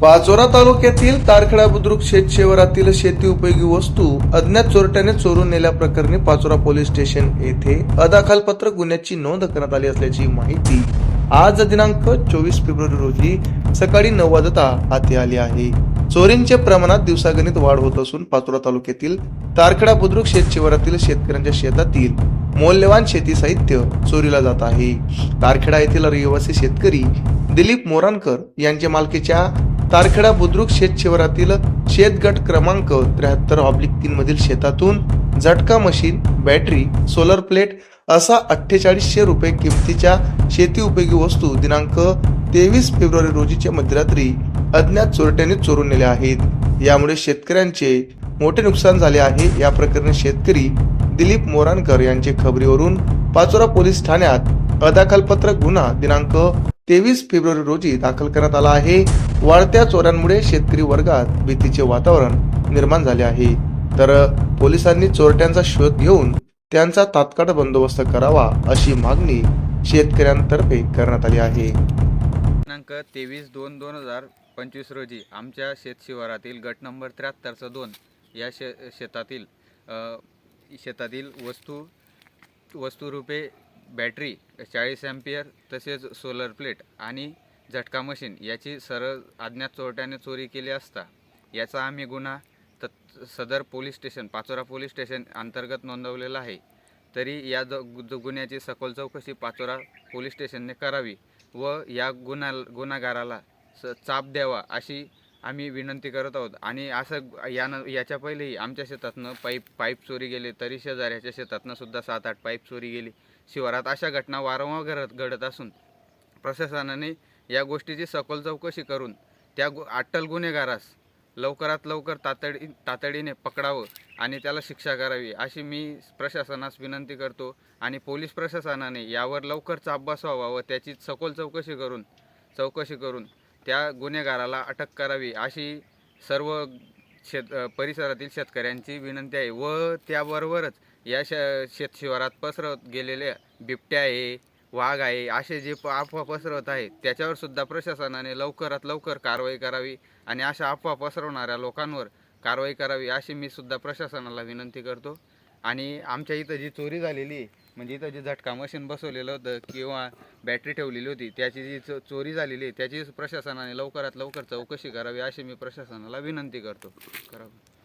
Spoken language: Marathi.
पाचोरा तालुक्यातील तारखेडा बुद्रुक शेत शिवारातील शेती उपयोगी वस्तू अज्ञात चोरट्याने चोरून नेल्या प्रकरणी पाचोरा पोलीस स्टेशन येथे अदाखलपत्र गुन्ह्याची नोंद करण्यात आली असल्याची माहिती आज दिनांक चोवीस फेब्रुवारी रोजी सकाळी नऊ वाजता हाती आली आहे. चोरींच्या प्रमाणात दिवसागणित वाढ होत असून पाचोरा तालुक्यातील तारखेडा बुद्रुक शेत शिवारातील शेतकऱ्यांच्या शेतातील मौल्यवान शेती साहित्य चोरीला जात आहे. तारखेडा येथील रहिवासी शेतकरी दिलीप मोरानकर यांच्या मालकीच्या तारखेडा बुद्रुक शेत शिवारातील शेतगट क्रमांक त्र्याहत्तर ऑब्लिक तीन मधील शेतातून झटका मशीन बॅटरी सोलर प्लेट असा अठ्ठेचाळीसशे रुपये किमतीच्या शेती उपयोगी वस्तू दिनांक तेवीस फेब्रुवारी रोजीच्या मध्यरात्री अज्ञात चोरट्याने चोरून नेल्या आहेत. यामुळे शेतकऱ्यांचे मोठे नुकसान झाले आहे. या प्रकरणी शेतकरी दिलीप मोरानकर यांचे खबरीवरून पाचोरा पोलीस ठाण्यात अदाखलपत्र गुन्हा दिनांक तेवीस फेब्रुवारी रोजी दाखल करण्यात आला आहे. वाढत्या चोऱ्यांमुळे शेतकरी वर्गात भीतीचे वातावरण निर्माण झाले आहे. तर पोलिसांनी चोरट्यांचा शोध घेऊन त्यांचा तात्काळ बंदोबस्त करावा अशी मागणी शेतकऱ्यांतर्फे करण्यात आली आहे. दिनांक तेवीस दोन दोन हजार पंचवीस रोजी आमच्या शेत शिवारातील गट नंबर त्र्याहत्तरचं दोन या शे शेतातील शेतातील वस्तू वस्तुरूपे बॅटरी चाळीस ॲम्पियर तसेच सोलर प्लेट आणि झटका मशीन याची सरळ अज्ञात चोरट्याने चोरी केली असता याचा आम्ही गुन्हा तत् सदर police station Pachora police station अंतर्गत नोंदवलेला आहे. तरी या ज गुन्ह्याची सखोल चौकशी पाचोरा पोलीस स्टेशनने करावी व या गुन्हा गुन्हागाराला स चाप द्यावा अशी आम्ही विनंती करत आहोत. आणि असं यानं याच्या पहिलेही आमच्या शेतातनं पाईप पाईप चोरी गेले तरी शेजाऱ्याच्या शेतातनं सुद्धा सात आठ पाईप चोरी गेली. शिवारात अशा घटना वारंवार घडत घडत असून प्रशासनाने या गोष्टीची सखोल चौकशी करून त्या गु अट्टल गुन्हेगारास लवकरात लवकर तातडी तातडीने पकडावं आणि त्याला शिक्षा करावी अशी मी प्रशासनास विनंती करतो आणि पोलीस प्रशासनाने यावर लवकर चाप बसवावा व त्याची सखोल चौकशी करून चौकशी करून त्या गुन्हेगाराला अटक करावी अशी सर्व शेत परिसरातील शेतकऱ्यांची विनंती आहे व त्याबरोबरच या श शेत शिवारात पसरत गेलेल्या बिबट्या आहे वाघ आहे असे जे प अफवा पसरवत आहेत त्याच्यावरसुद्धा प्रशासनाने लवकरात लवकर कारवाई करावी आणि अशा अफवा पसरवणाऱ्या लोकांवर कारवाई करावी अशी मी सुद्धा प्रशासनाला विनंती करतो. आणि आमच्या इथं जी चोरी झालेली आहे म्हणजे इथं जे झटका मशीन बसवलेलं होतं किंवा बॅटरी ठेवलेली होती त्याची जी चो चोरी झालेली आहे त्याची प्रशासनाने लवकरात लवकर चौकशी करावी अशी मी प्रशासनाला विनंती करतो. करावं